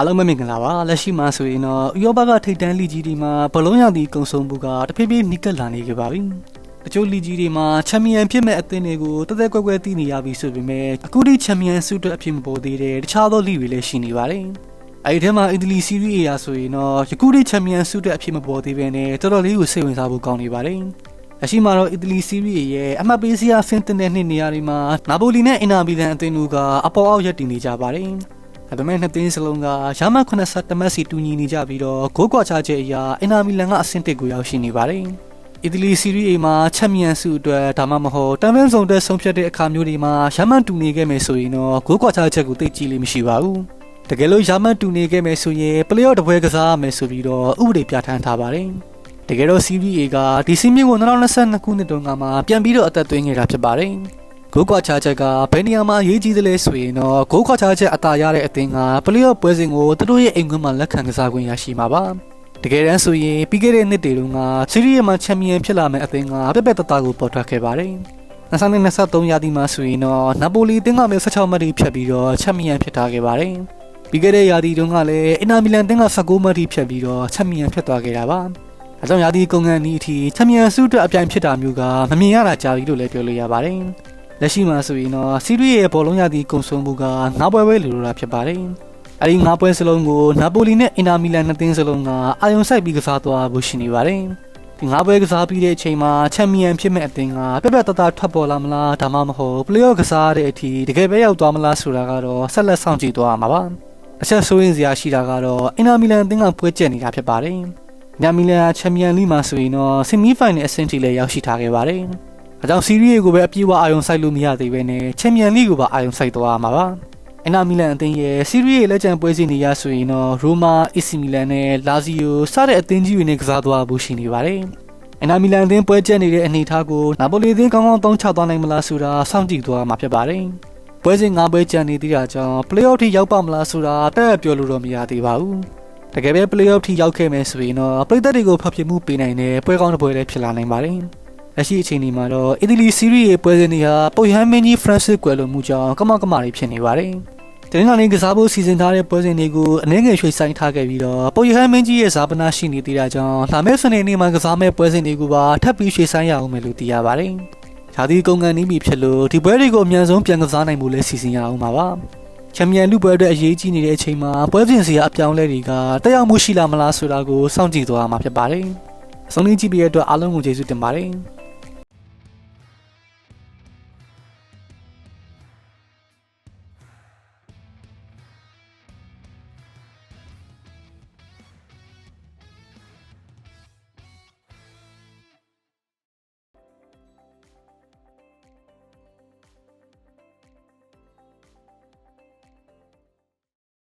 အားလုံးပဲမင်္ဂလာပါလက်ရှိမှာဆိုရင်တော့ဥရောပကထိပ်တန်းလီကြီးတွေမှာဘလုံးရောက်သည့်ကုံဆုံးမှုကတဖြည်းဖြည်းနိကက်လာနေကြပါပြီတချို့လီကြီးတွေမှာချန်ပီယံဖြစ်မဲ့အသင်းတွေကိုတသက်ကွက်ကွက်သိနေရပြီဆိုပေမဲ့အခုထိချန်ပီယံဆုအတွက်အဖြစ်မပေါ်သေးတဲ့တခြားသောလီတွေလည်းရှိနေပါတယ်အဲဒီထဲမှာအီတလီစီးရီး A ရာဆိုရင်တော့ယခုထိချန်ပီယံဆုအတွက်အဖြစ်မပေါ်သေးဘဲနဲ့တော်တော်လေးကိုစိတ်ဝင်စားဖို့ကောင်းနေပါတယ်အရှိမှာတော့အီတလီစီးရီး A ရဲ့အမှတ်ပေးစရာဆင်းတင်တဲ့နှစ်နေရာတွေမှာနာပိုလီနဲ့အင်နာမီလန်အသင်းတို့ကအပေါ်အောက်ရပ်တည်နေကြပါတယ်။ ဒါပေမဲ့နှစ်သင်းစလုံးကရမတ်80တမတ်စီတူညီနေကြပြီးတော့ဂိုးကွာချချက်အရာအင်နာမီလန်ကအဆင့်တစ်ကိုရောက်ရှိနေပါတယ်။အီတလီစီးရီး A မှာချန်ပီယံဆုအတွက်ဒါမှမဟုတ်တမ်ပန်ဆောင်တဲ့ဆုံးဖြတ်တဲ့အခါမျိုးတွေမှာရမတ်တူနေခဲ့မယ်ဆိုရင်တော့ဂိုးကွာချချက်ကိုသိကြည့်လိမ့်မရှိပါဘူး။တကယ်လို့ရမတ်တူနေခဲ့မယ်ဆိုရင်ပလေအော့တပွဲကစားရမယ်ဆိုပြီးတော့ဥပဒေပြဋ္ဌာန်းထားပါတယ်။တကယ်တော့ CBA ကဒီစီမီကို2022ခုနှစ်တုန်းကမှပြန်ပြီးတော့အသက်သွင်းခဲ့တာဖြစ်ပါတယ်။ ဂိုးကွာချချက်ကဘယ်နေရာမှာအရေးကြီးသလဲဆိုရင်တော့ဂိုးကွာချချက်အသာရတဲ့အသင်းကပလေအော့ပွဲစဉ်ကိုသူတို့ရဲ့အိမ်ခွင်းမှာလက်ခံကစားခွင့်ရရှိမှာပါ။တကယ်တမ်းဆိုရင်ပြီးခဲ့တဲ့နှစ်တွေတုန်းကစီးရီးယားမှာချန်ပီယံဖြစ်လာမယ့်အသင်းကပြက်ပြက်တသားကိုပေါ်ထွက်ခဲ့ပါတယ်။2023ရာသီမှာဆိုရင်တော့နာပိုလီအသင်းကပဲ16မှတ်ထိဖြတ်ပြီးတော့ချန်ပီယံဖြစ်ထားခဲ့ပါတယ်။ပြီးခဲ့တဲ့ရာသီတုန်းကလည်းအင်နာမီလန်အသင်းက19မှတ်ထိဖြတ်ပြီးတော့ချန်ပီယံဖြစ်သွားခဲ့တာပါ။အဲကြောင့်ရာသီကုန်ကန်ဒီအထိချန်ပီယံဆုအတွက်အပြိုင်ဖြစ်တာမျိုးကမမြင်ရတာကြာပြီလို့လည်းပြောလို့ရပါတယ်။ လက်ရှိမှာဆိုရင်တော့စီးရီးရဲ့ဘောလုံးရာသီကုန်ဆုံးမှုကငါးပွဲပဲလိုလိုတာဖြစ်ပါတယ်။အဲဒီငါးပွဲစလုံးကိုနာပိုလီနဲ့အင်တာမီလန်နှစ်သင်းစလုံးကအာရုံစိုက်ပြီးကစားသွားဖို့ရှိနေပါတယ်။ဒီငါးပွဲကစားပြီးတဲ့အချိန်မှာချန်ပီယံဖြစ်မဲ့အသင်းကပြက်ပြက်တသားထွက်ပေါ်လာမလားဒါမှမဟုတ်ပလေအော့ကစားတဲ့အထိတကယ်ပဲရောက်သွားမလားဆိုတာကတော့ဆက်လက်စောင့်ကြည့်သွားရမှာပါ။အချက်ဆိုးရင်စရာရှိတာကတော့အင်တာမီလန်အသင်းကပွဲကျက်နေတာဖြစ်ပါတယ်။ညမီလန်ချန်ပီယံလိမှာဆိုရင်တော့ဆီမီဖိုင်နယ်အဆင့်ထိလည်းရောက်ရှိထားခဲ့ပါတယ်။ အဲကြောင့်စီးရီးကိုပဲအပြည့်အဝအာရုံစိုက်လို့မရသေးဘဲနဲ့ချန်ပီယံလိကိုပါအာရုံစိုက်သွားရမှာပါ။အင်နာမီလန်အသင်းရဲ့စီးရီးရဲ့လက်ကျန်ပွဲစဉ်တွေရဆိုရင်တော့ရိုမာ၊အီစီမီလန်နဲ့လာဇီယိုစတဲ့အသင်းကြီးတွေနဲ့ကစားသွားဖို့ရှိနေပါတယ်။အင်နာမီလန်အသင်းပွဲကျက်နေတဲ့အနေအထားကိုနာပိုလီအသင်းကောင်းကောင်းသုံးချသွားနိုင်မလားဆိုတာစောင့်ကြည့်သွားမှာဖြစ်ပါတယ်။ပွဲစဉ်၅ပွဲကျန်နေသေးတာကြောင့် play-off ထိရောက်ပါမလားဆိုတာတက်ပြောလို့တော့မရသေးပါဘူး။တကယ်ပဲ play-off ထိရောက်ခဲ့မယ်ဆိုရင်တော့ပြည်သက်တွေကိုဖျက်ပြမှုပေးနိုင်တဲ့ပွဲကောင်းတစ်ပွဲလည်းဖြစ်လာနိုင်ပါတယ်။ လက်ရှိအချိန်ဒီမှာတော့အီတလီစီးရီးရဲ့ပွဲစဉ်တွေဟာပုတ်ဟမ်းမင်းကြီးဖရန့်စစ်ကွယ်လွန်မှုကြောင့်ကမကမတွေဖြစ်နေပါတယ်။တင်းလာနေကစားဖို့စီစဉ်ထားတဲ့ပွဲစဉ်တွေကိုအနည်းငယ်ရွှေ့ဆိုင်းထားခဲ့ပြီးတော့ပုတ်ဟမ်းမင်းကြီးရဲ့ဇာပနာရှိနေသေးတာကြောင့်လာမယ့်စနေနေ့မှာကစားမယ့်ပွဲစဉ်တွေကိုပါထပ်ပြီးရွှေ့ဆိုင်းရအောင်မယ်လို့သိရပါတယ်။ဓာတိကုန်ကန်နေပြီဖြစ်လို့ဒီပွဲတွေကိုအမြန်ဆုံးပြန်ကစားနိုင်ဖို့လဲစီစဉ်ရအောင်ပါပါ။ချန်ပီယံလူပွဲအတွက်အရေးကြီးနေတဲ့အချိန်မှာပွဲစဉ်စီကအပြောင်းလဲတွေကတက်ရောက်မှုရှိလာမလားဆိုတာကိုစောင့်ကြည့်သွားမှာဖြစ်ပါတယ်။အဆုံးလေးကြည့်ပြီးတဲ့အတွက်အားလုံးကိုကျေးဇူးတင်ပါတယ်။